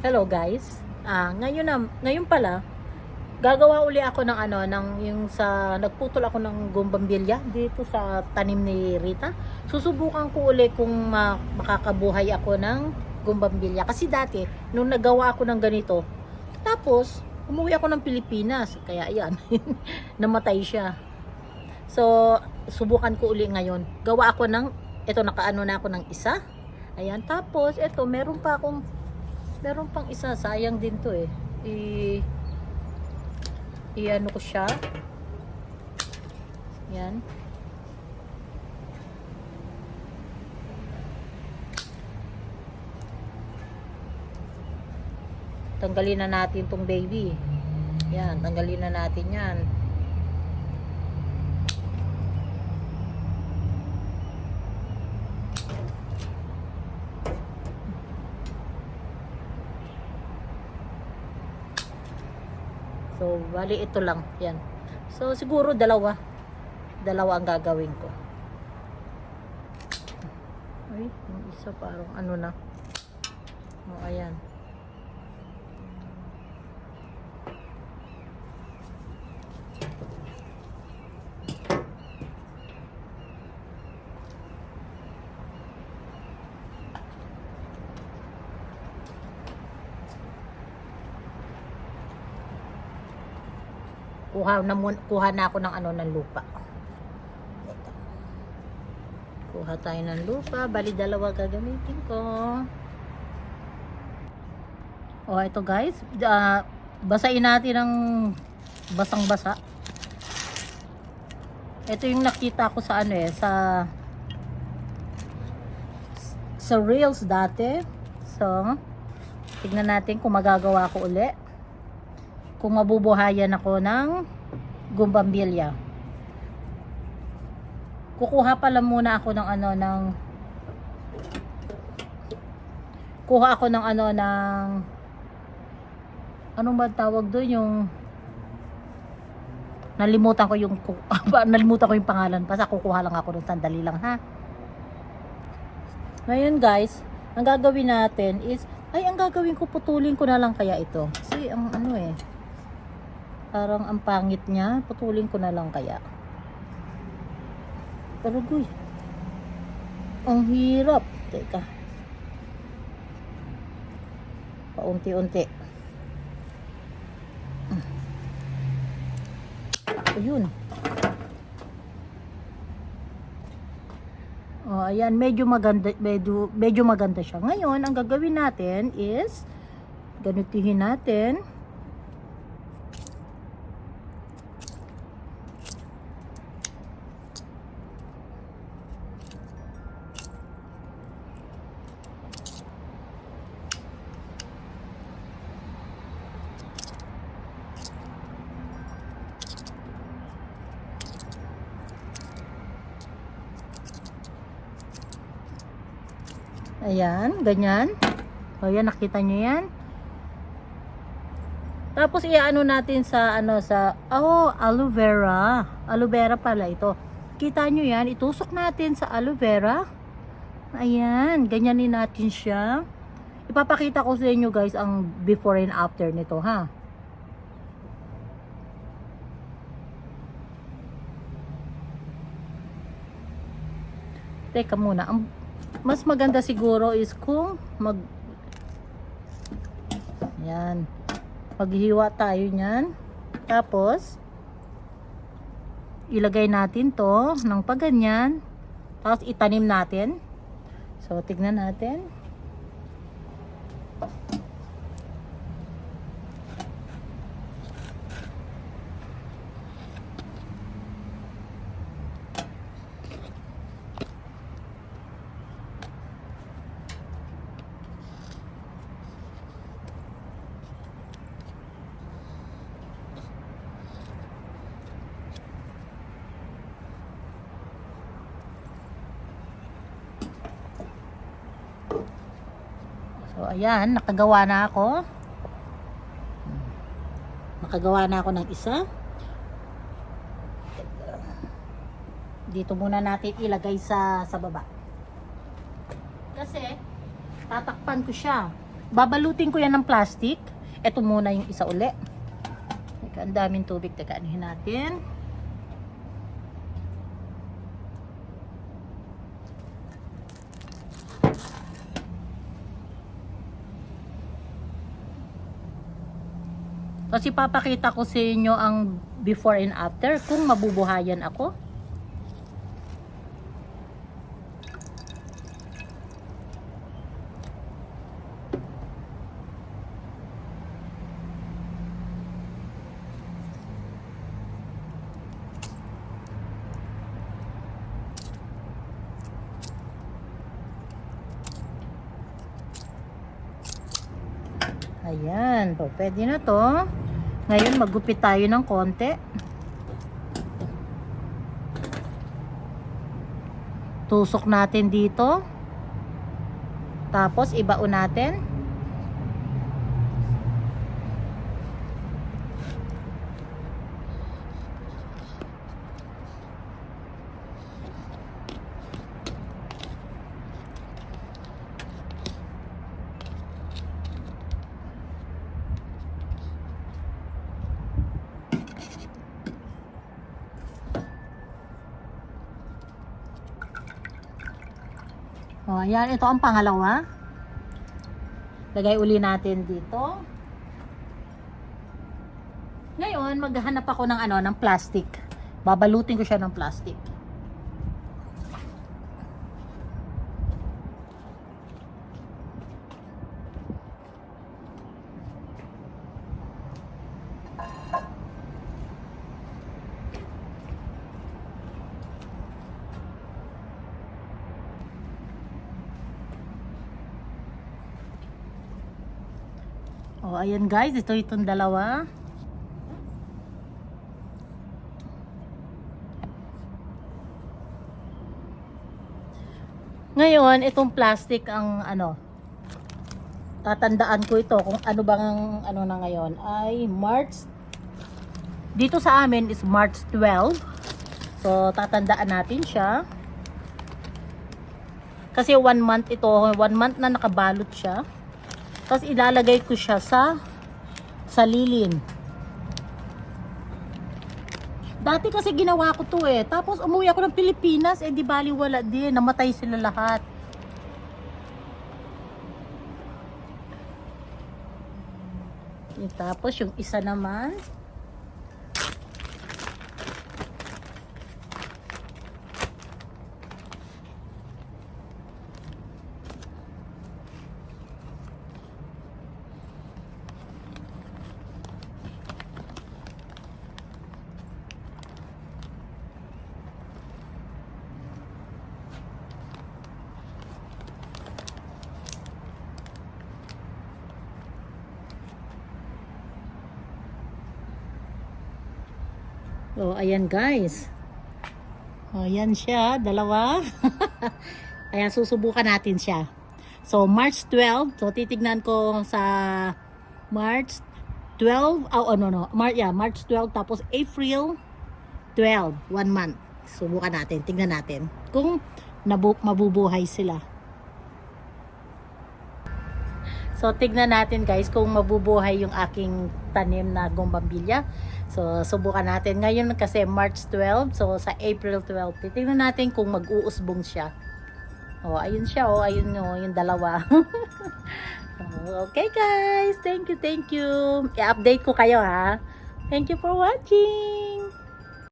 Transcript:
Hello guys. Ah, ngayon na, ngayon pala gagawa uli ako ng ano ng yung sa nagputol ako ng gumbambilya dito sa tanim ni Rita. Susubukan ko uli kung ma- makakabuhay ako ng gumbambilya kasi dati nung nagawa ako ng ganito tapos umuwi ako ng Pilipinas kaya ayan namatay siya. So subukan ko uli ngayon. Gawa ako ng ito nakaano na ako ng isa. Ayan tapos ito meron pa akong meron pang isa sayang din to eh. I i-ano ko siya. Yan. Tanggalin na natin tong baby. Yan, tanggalin na natin yan. Bali ito lang. Yan. So, siguro dalawa. Dalawa ang gagawin ko. Ay, yung isa parang ano na. O, ayan. Kuha na, kuha na ako ng ano ng lupa. Teka. Kuha tayo ng lupa. Bali dalawa gagamitin ko. Oh, ito guys. Ah, basain natin ng basang-basa. Ito yung nakita ko sa ano eh, sa sa Reels dati. So, tignan natin kung magagawa ko uli kung mabubuhayan ako ng gumbambilya. Kukuha pala muna ako ng ano ng kuha ako ng ano ng anong ba tawag doon? Yung nalimutan ko yung nalimutan ko yung pangalan. Basta kukuha lang ako ng sandali lang ha? Ngayon guys ang gagawin natin is ay ang gagawin ko putulin ko na lang kaya ito. Kasi ang ano eh Parang ang pangit niya. Putulin ko na lang kaya. Pero guy. Ang hirap. Teka. Paunti-unti. Ayun. Oh, ayan, medyo maganda, medyo, medyo maganda siya. Ngayon, ang gagawin natin is ganitihin natin. Ayan, ganyan. O yan, nakita nyo yan. Tapos iaano natin sa ano sa oh, aloe vera. Aloe vera pala ito. Kita nyo yan, itusok natin sa aloe vera. Ayan, ganyanin natin siya. Ipapakita ko sa inyo guys ang before and after nito ha. Teka muna, ang mas maganda siguro is kung mag yan. Maghiwa tayo niyan. Tapos ilagay natin to ng paganyan. Tapos itanim natin. So tignan natin So, ayan, nakagawa na ako. Nakagawa na ako ng isa. Dito muna natin ilagay sa sa baba. Kasi tatakpan ko siya. babalutin ko yan ng plastic. Ito muna yung isa uli. Teka, ang daming tubig. Teka, natin. Kasi papakita ko sa inyo ang before and after kung mabubuhayan ako. Ayan, so, pwede na to. Ngayon, maggupit tayo ng konti. Tusok natin dito. Tapos, ibaon natin. O, ayan. Ito ang pangalawa. Lagay uli natin dito. Ngayon, maghahanap ako ng ano, ng plastic. Babalutin ko siya ng plastic. O, ayan guys. Ito itong dalawa. Ngayon, itong plastic ang ano, tatandaan ko ito kung ano bang ano na ngayon ay March dito sa amin is March 12 so tatandaan natin siya kasi one month ito one month na nakabalot siya tapos ilalagay ko siya sa sa lilin. Dati kasi ginawa ko to eh. Tapos umuwi ako ng Pilipinas eh di bali wala din. Namatay sila lahat. Tapos yung isa naman. Oh, ayan guys. Oh, ayan siya, dalawa. ayan, susubukan natin siya. So, March 12. So, titignan ko sa March 12. Oh, ano, no. Mar yeah, March 12. Tapos, April 12. One month. Subukan natin. Tignan natin. Kung mabubuhay sila. So, tignan natin guys kung mabubuhay yung aking tanim na gumbambilya. So, subukan natin. Ngayon kasi March 12. So, sa April 12. Titignan natin kung mag-uusbong siya. Oh, ayun siya. Oh, ayun oh, yung dalawa. Okay guys. Thank you, thank you. I-update ko kayo ha. Thank you for watching.